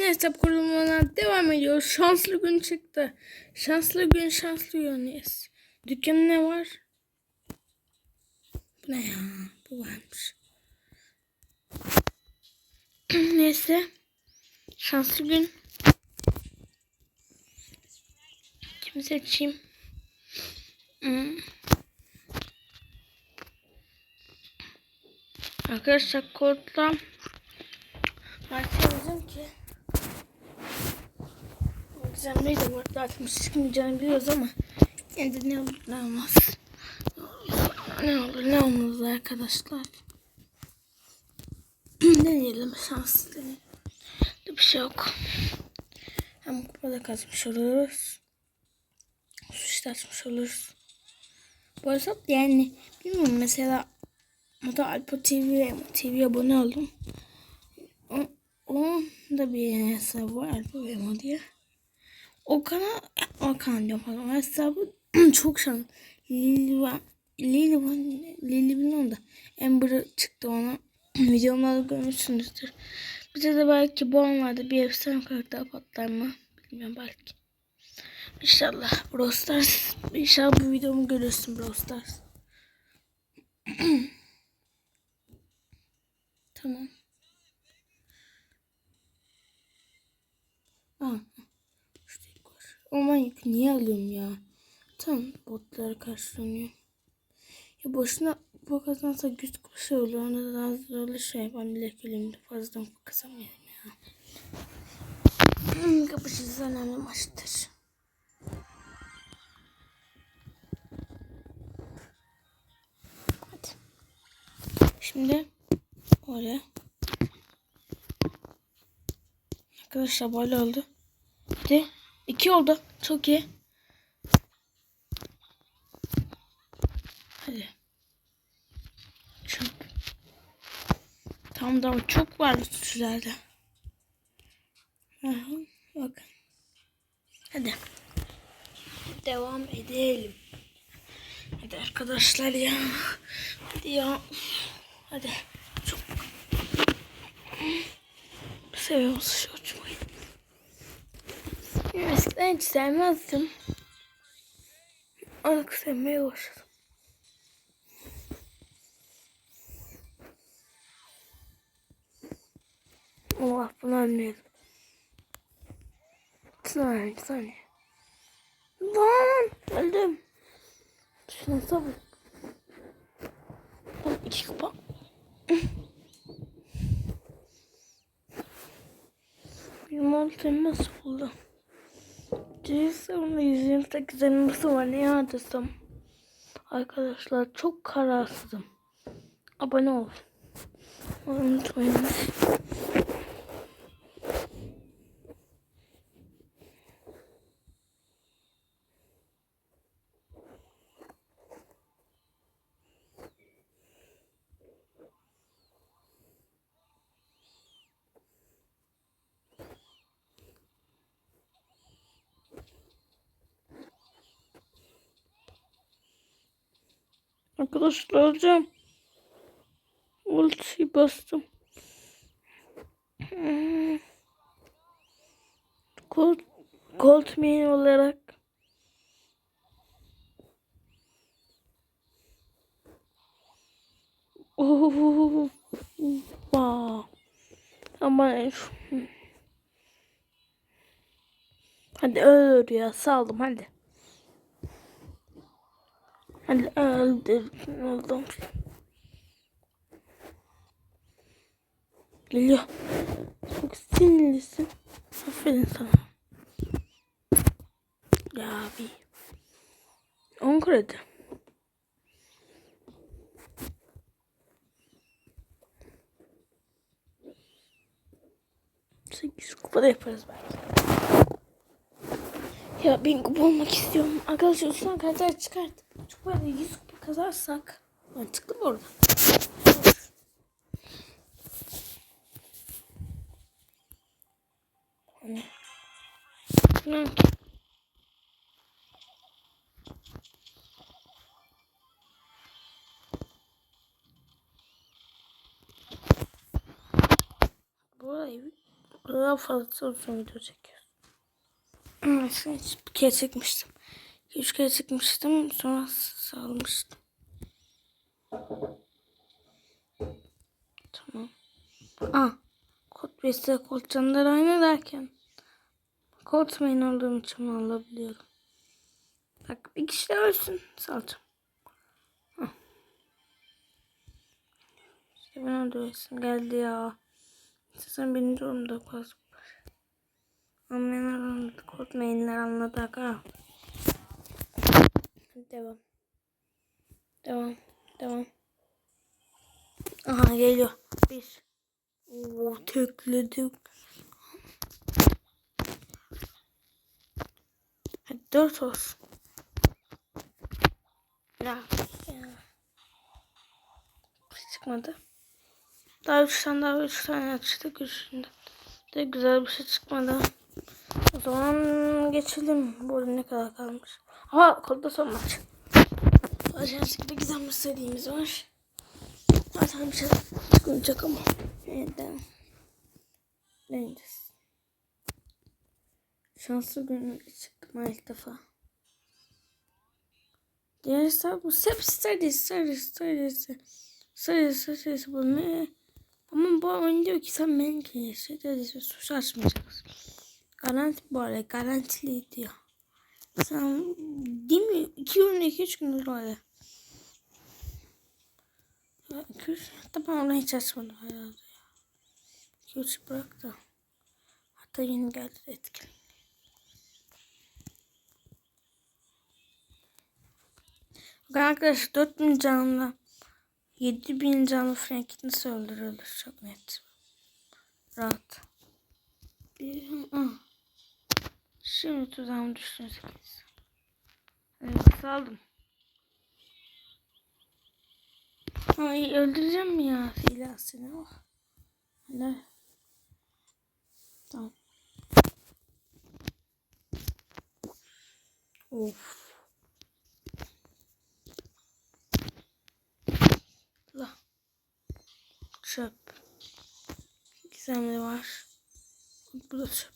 hesap kurulumuna devam ediyoruz. Şanslı gün çıktı. Şanslı gün şanslı yönüyüz. Dükkanı ne var? Bu ne ya? Bu varmış. Neyse. Şanslı gün. Kimi seçeyim? Hmm. Arkadaşlar kodla Gizemliği de var zaten çıkmayacağını biliyoruz ama yine ne olur ne olmaz. Ne olur ne olmaz arkadaşlar. Deneyelim şans deneyelim. Bir şey yok. Hem kupada kazmış oluruz. Suçta açmış oluruz. Bu arada yani bilmiyorum mesela Moda Alpo TV ve Emo TV abone oldum. O, onun da bir hesabı var Alpo ve Emo diye. O kanal, o kanal diyorum pardon. Hesabı çok şans. Lilivan, Lilivan, Lilivan da Amber çıktı ona. Videomlarda görmüşsünüzdür. Bize de belki bu anlarda bir efsane karakter patlar mı? Bilmiyorum belki. İnşallah Brawl Stars. İnşallah bu videomu görürsün Brawl Stars. tamam. Aa, işte var. Aman yük niye alıyorum ya? Tamam botlara karşılanıyor. Ya boşuna bu kazansa güç kuşu olur. Ona da daha zorlu şey. Ben bile elimde fazladan kazanmıyorum ya. Hmm, Kapışırız önemli maçtır. Hadi. Şimdi oraya. Arkadaşlar böyle oldu. Hadi. iki oldu. Çok iyi. Hadi. Çok. Tamam çok var. Aha, bakın. Hadi. Devam edelim. Hadi arkadaşlar ya. Hadi ya. Hadi. Çok. Seviyoruz şu uçmayı. Eskiden hiç sevmezdim. Artık sevmeye başladım. Bunu anlayalım. Saniye, saniye. Lan öldüm. Şuna sabır. Tam iki kupa. Benim altım nasıl oldu? Cinsel 128 elması var ne yardırsam. Arkadaşlar çok kararsızım. Abone ol. Unutmayın. Arkadaşlar alacağım. Ultiyi bastım. Gold, gold main olarak wow. Ama Hadi öl ya saldım hadi. Hadi öldür oldum. Geliyor. Çok sinirlisin. Aferin sana. Ya abi. On kredi. Sekiz kupada yaparız belki. Ya bin kupa olmak istiyorum. Arkadaşlar üstüne kadar çıkart. Çok böyle 100 kupa kazarsak. Mantıklı arada. Hani. Ne? Bu arada daha fazla video çekiyoruz. Evet, bir kere çekmiştim. Üç kere çekmiştim. Sonra salmıştım. Tamam. Aa, kod beste kod canları aynı derken. Kod main olduğum için alabiliyorum. Bak bir kişi de ölsün. Salacağım. Hah. İşte ben öldüresim geldi ya. Sen birinci durumda pas. Anlayanlar anladı. Kod mainler anladı. Ha. Devam. Devam. Devam. Aha geliyor. Bir. Oo tekledim. Hadi dört olsun. Ya. ya. Şey çıkmadı. Daha üç tane daha üç tane açtık üçünde. De güzel bir şey çıkmadı. O zaman geçelim. Bu ne kadar kalmış. Aha kodda son maç. Ajanslıkta güzel bir serimiz var. Zaten bir şey çıkmayacak ama. Neden? Deneyeceğiz. Şanslı gün çıktım ilk defa. Diğer hesap bu. Hep study, study, study, study, study, bu ne? Ama bu oyun diyor ki sen menki study, suç açmayacaksın. Garanti bu arada, garantili diyor. Sen değil mi? İki gün, iki üç gündür öyle. Hatta ben onu hiç açmadım herhalde üç bırak da. Hatta yeni geldi de etkili. Bakın arkadaşlar 4000 canlı 7000 canlı Frank nasıl öldürülür çok net. Rahat. Bir, ah. Şimdi tuzağımı 8. Evet saldım. Ay öldüreceğim ya filan seni? Oh. Ne? Tamam. Of. La. Çöp. Gizemli var. Bu da çöp.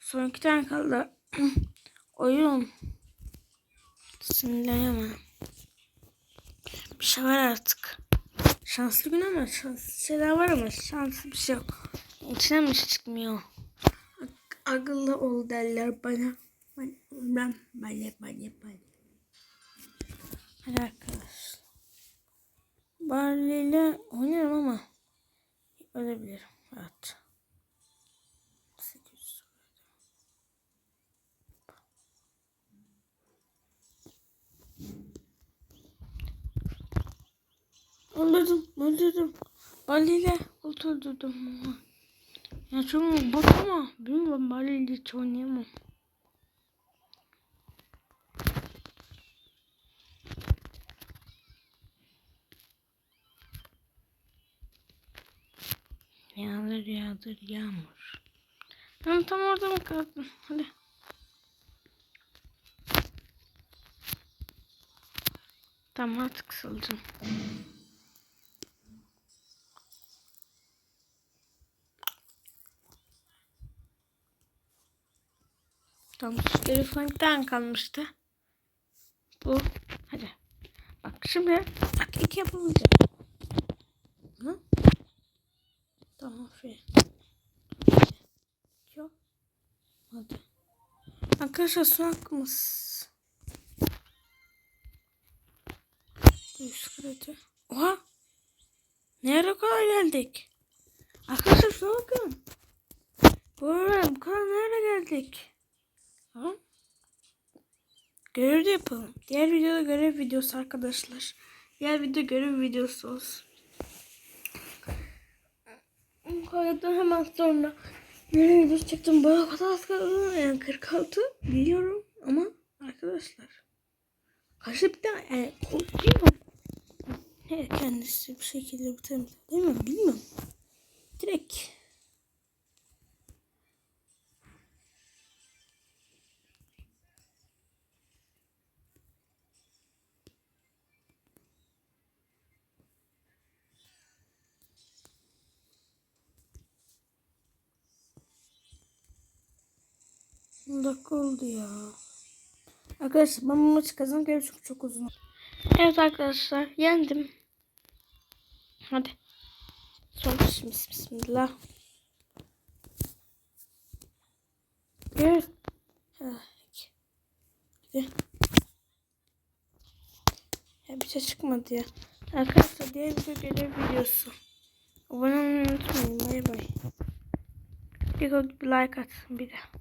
Son iki tane kaldı. Oyun. Sinirlenemem. Bir şey var artık. Şanslı gün ama şanslı şeyler var ama şanslı bir şey yok. İçine mi çıkmıyor? Ak- akıllı ol derler bana. Ben, ben, ben, ben, ben. Hadi arkadaşlar. Barley'le oynarım ama ölebilirim. Rahat. Öldürdüm, öldürdüm. Barley'le öldürdüm. Ya çok bot ama bilmiyorum Barley'le hiç oynayamam. Yağdır yağdır yağmur. Ben tam orada mı kaldım? Hadi. Tamam artık kısılacağım. Geri flankten kalmıştı. Bu. Hadi. Bak şimdi. Bak iki yapamayacağım. Hı? Tamam aferin. Yok. Hadi. Arkadaşlar hakkımız. 100 kredi. Oha. Nereye kadar geldik? Arkadaşlar şuna bakın. Bu kadar nereye geldik? Ha? Görev de yapalım. Diğer videoda görev videosu arkadaşlar. Diğer video görev videosu olsun. Kayıttan hemen sonra yeni video çektim. Bana kadar az kaldı. Yani 46 biliyorum ama arkadaşlar. Karşı bir yani bilmiyorum. Ne kendisi bir şekilde bitirebilir değil mi? Bilmiyorum. Direkt. 10 dakika oldu ya. Arkadaşlar ben bu maçı kazanıp gelip çok çok uzun. Evet arkadaşlar yendim. Hadi. Son bismillah. Bir. İki. Bir. Ya bir şey çıkmadı ya. Arkadaşlar diğer video görev videosu. Abone olmayı unutmayın. Bay bay. Bir, bir like atın bir de.